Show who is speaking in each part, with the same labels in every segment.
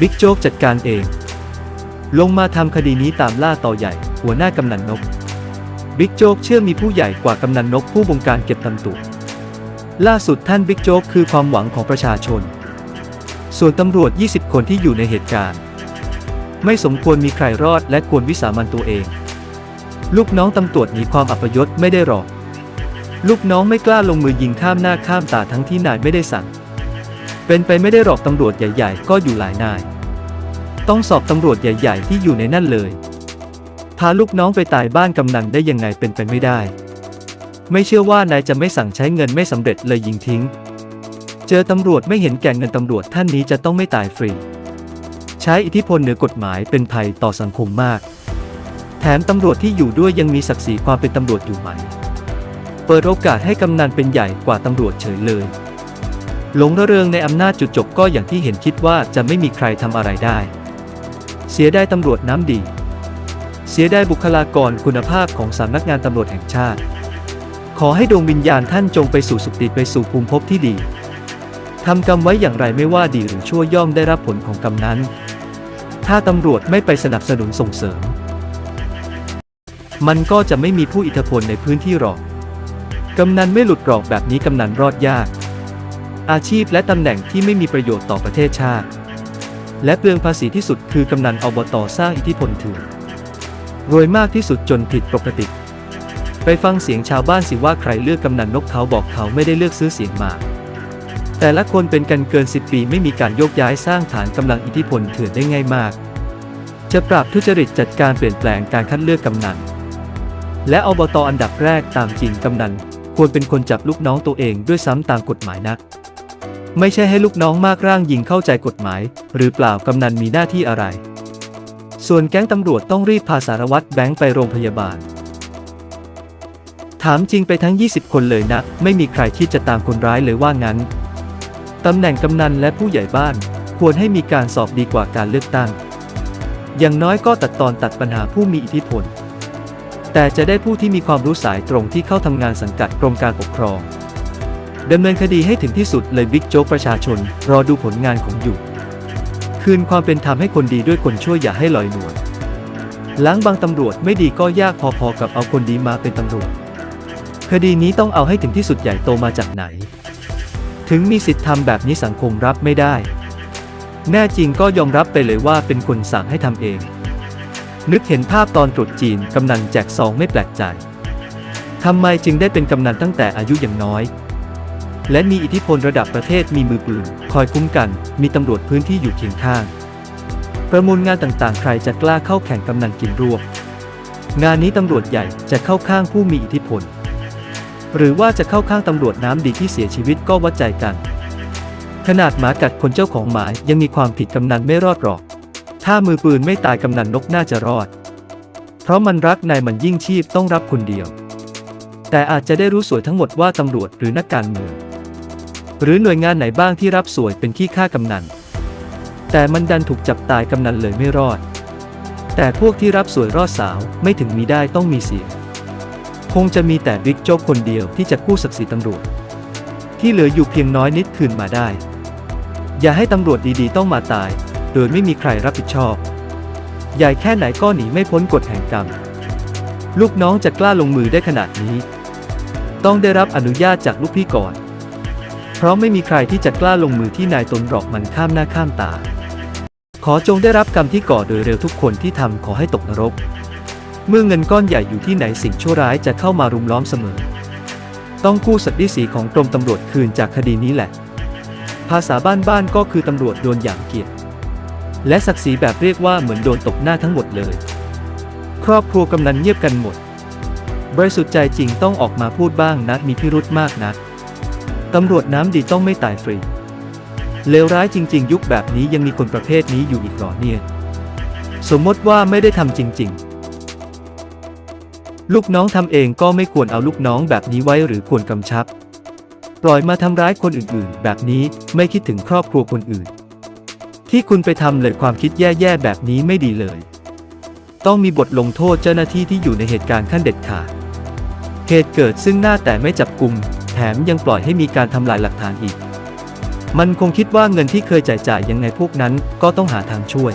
Speaker 1: บิ๊กโจ๊กจัดการเอง ลงมาทำคดีนี้ตามล่าต่อใหญ่ หัวหน้ากำนันนก บิ๊กโจ๊กเชื่อมีผู้ใหญ่กว่ากำนันนกผู้บงการเก็บตำตุล่าสุดท่านบิ๊กโจ๊กคือความหวังของประชาชน ส่วนตำรวจ 20 คนที่อยู่ในเหตุการณ์ ไม่สมควรมีใครรอดและควรวิสามันตัวเอง ลูกน้องตำรวจหนีความอัปยศไม่ได้หรอก ลูกน้องไม่กล้าลงมือยิงข้ามหน้าข้ามตาทั้งที่นายไม่ได้สั่ง เป็นไปไม่ได้หรอกตำรวจใหญ่ ๆ ก็อยู่หลายนาย ต้องสอบตำรวจใหญ่ ๆ ที่อยู่ในนั่นเลยพาลูกน้องไปตายบ้านกำนันได้ยังไงเป็นไปไม่ได้ ไม่เชื่อว่านายจะไม่สั่งใช้เงินไม่สำเร็จเลยยิงทิ้ง เจอตำรวจไม่เห็นแก่เงินตำรวจท่านนี้จะต้องไม่ตายฟรี ใช้อิทธิพลเหนือกฎหมายเป็นภัยต่อสังคมมาก แถมตำรวจที่อยู่ด้วยยังมีศักดิ์ศรีความเป็นตำรวจอยู่ไหม เปิดโอกาสให้กำนันเป็นใหญ่กว่าตำรวจเฉยเลย หลงระเริงในอำนาจจุดจบก็อย่างที่เห็นคิดว่าจะไม่มีใครทำอะไรได้ เสียได้ตำรวจน้ำดี เสียได้บุคลากรคุณภาพของสำนักงานตำรวจแห่งชาติ ขอให้ดวงวิญญาณท่านจงไปสู่สุคติไปสู่ภูมิภพที่ดีทำกรรมไว้อย่างไรไม่ว่าดีหรือชั่วย่อมได้รับผลของกรรมนั้น ถ้าตำรวจไม่ไปสนับสนุนส่งเสริม มันก็จะไม่มีผู้อิทธิพลในพื้นที่หรอก กำนันไม่หลุดหรอกแบบนี้กำนันรอดยาก อาชีพและตำแหน่งที่ไม่มีประโยชน์ต่อประเทศชาติ และเปลืองภาษีที่สุดคือกำนันอบตสร้างอิทธิพลถือรวยมากที่สุดจนผิดปกติ ไปฟังเสียงชาวบ้านสิว่าใครเลือกกำนันนกเขาบอกเขาไม่ได้เลือกซื้อเสียงมา แต่ละคนเป็นกันเกิน 10 ปีไม่มีการโยกย้ายสร้างฐานกำลังอิทธิพลเถื่อนได้ง่ายมาก จะปราบทุจริตจัดการเปลี่ยนแปลงการคัดเลือกกำนัน และอบตอันดับแรกตามจริงกำนันควรเป็นคนจับลูกน้องตัวเองด้วยซ้ำตามกฎหมายนัก ไม่ใช่ให้ลูกน้องมากร่างยิงเข้าใจกฎหมาย หรือเปล่ากำนันมีหน้าที่อะไร ส่วนแก๊งตำรวจต้องรีบพาสารวัตรแบงค์ไปโรงพยาบาล ถามจริงไปทั้ง 20 คนเลยนะ ไม่มีใครคิดจะตามคนร้ายเลยว่างั้นตำแหน่งกำนันและผู้ใหญ่บ้านควรให้มีการสอบดีกว่าการเลือกตั้ง อย่างน้อยก็ตัดตอนตัดปัญหาผู้มีอิทธิพล แต่จะได้ผู้ที่มีความรู้สายตรงที่เข้าทำงานสังกัดกรมการปกครอง ดำเนินคดีให้ถึงที่สุดเลยบิ๊กโจ๊กประชาชน รอดูผลงานของอยู่ คืนความเป็นธรรมให้คนดีด้วยคนชั่วอย่าให้ลอยนวลล้างบางตำรวจไม่ดีก็ยากพอๆกับเอาคนดีมาเป็นตำรวจ คดีนี้ต้องเอาให้ถึงที่สุดใหญ่โตมาจากไหน ถึงมีสิทธิ์ทำแบบนี้สังคมรับไม่ได้ แน่จริงก็ยอมรับไปเลยว่าเป็นคนสั่งให้ทำเอง นึกเห็นภาพตอนตรุษจีนกำนันแจกซองไม่แปลกใจทำไมจึงได้เป็นกำนันตั้งแต่อายุยังน้อย และมีอิทธิพลระดับประเทศมีมือปืนคอยคุ้มกัน มีตำรวจพื้นที่อยู่เคียงข้าง ประมูลงานต่างๆ ใครจะกล้าเข้าแข่งกำนันกินรวบ งานนี้ตำรวจใหญ่จะเข้าข้างผู้มีอิทธิพล หรือว่าจะเข้าข้างตำรวจน้ำดีที่เสียชีวิตก็วัดใจกัน ขนาดหมากัดคนเจ้าของหมายังมีความผิดกำนันไม่รอดหรอก ถ้ามือปืนไม่ตายกำนันนกน่าจะรอด เพราะมันรักนายมันยิ่งชีพต้องรับคนเดียว แต่อาจจะได้รู้สวยทั้งหมดว่าตำรวจหรือนักการเมือง หรือหน่วยงานไหนบ้างที่รับสวยเป็นขี้ข้ากำนัน แต่มันดันถูกจับตายกำนันเลยไม่รอด แต่พวกที่รับสวยรอดสาวไม่ถึงมีได้ต้องมีเสีย คงจะมีแต่บิ๊กโจ๊กคนเดียวที่จะกู้ศักดิ์ศรีตำรวจ ที่เหลืออยู่เพียงน้อยนิดคืนมาได้ อย่าให้ตำรวจดีๆ ต้องมาตาย โดยไม่มีใครรับผิดชอบ ใหญ่แค่ไหนก็หนีไม่พ้นกฎแห่งกรรม ลูกน้องจะกล้าลงมือได้ขนาดนี้ ต้องได้รับอนุญาตจากลูกพี่ก่อน ราะไม่มีใครที่จะกล้าลงมือที่นายตนหรอกมันข้ามหน้าข้ามตา ขอจงได้รับกรรมที่ก่อโดยเร็วทุกคนที่ทำขอให้ตกนรก เมื่อเงินก้อนใหญ่อยู่ที่ไหนสิ่งชั่วร้ายจะเข้ามารุมล้อมเสมอ ต้องกู้สัตว์ดิสีของกรมตำรวจคืนจากคดีนี้แหละ ภาษาบ้านๆก็คือตำรวจโดนอย่างเกียรติและศักดิ์ศรีแบบเรียกว่าเหมือนโดนตบหน้าทั้งหมดเลย ครอบครัวกำนันเงียบกันหมด บริสุทธิ์ใจจริงต้องออกมาพูดบ้างนะมีพิรุธมากนะ ตำรวจน้ำดีต้องไม่ตายฟรี เลวร้ายจริง ๆ ยุคแบบนี้ยังมีคนประเภทนี้อยู่อีกหรอเนี่ย สมมติว่าไม่ได้ทำจริง ๆ ลูกน้องทำเองก็ไม่ควรเอาลูกน้องแบบนี้ไว้หรือควรกำชับ ปล่อยมาทำร้ายคนอื่นๆ แบบนี้ไม่คิดถึงครอบครัวคนอื่น ที่คุณไปทำเลยความคิดแย่ๆแบบนี้ไม่ดีเลย ต้องมีบทลงโทษเจ้าหน้าที่ที่อยู่ในเหตุการณ์ขั้นเด็ดขาดเหตุเกิดซึ่งหน้าแต่ไม่จับกลุ่ม แถมยังปล่อยให้มีการทำลายหลักฐานอีก มันคงคิดว่าเงินที่เคยจ่ายจ่ายยังไงพวกนั้นก็ต้องหาทางช่วย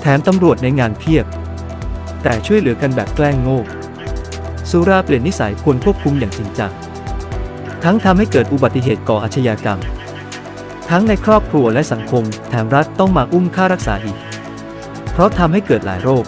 Speaker 1: แถมตำรวจในงานเพียบ แต่ช่วยเหลือกันแบบแกล้งโง่สุราเปลี่ยนนิสัยควรควบคุมอย่างจริงจัง ทั้งทำให้เกิดอุบัติเหตุก่ออาชญากรรม ทั้งในครอบครัวและสังคม แถมรัฐต้องมาอุ้มค่ารักษาอีก เพราะทำให้เกิดหลายโรค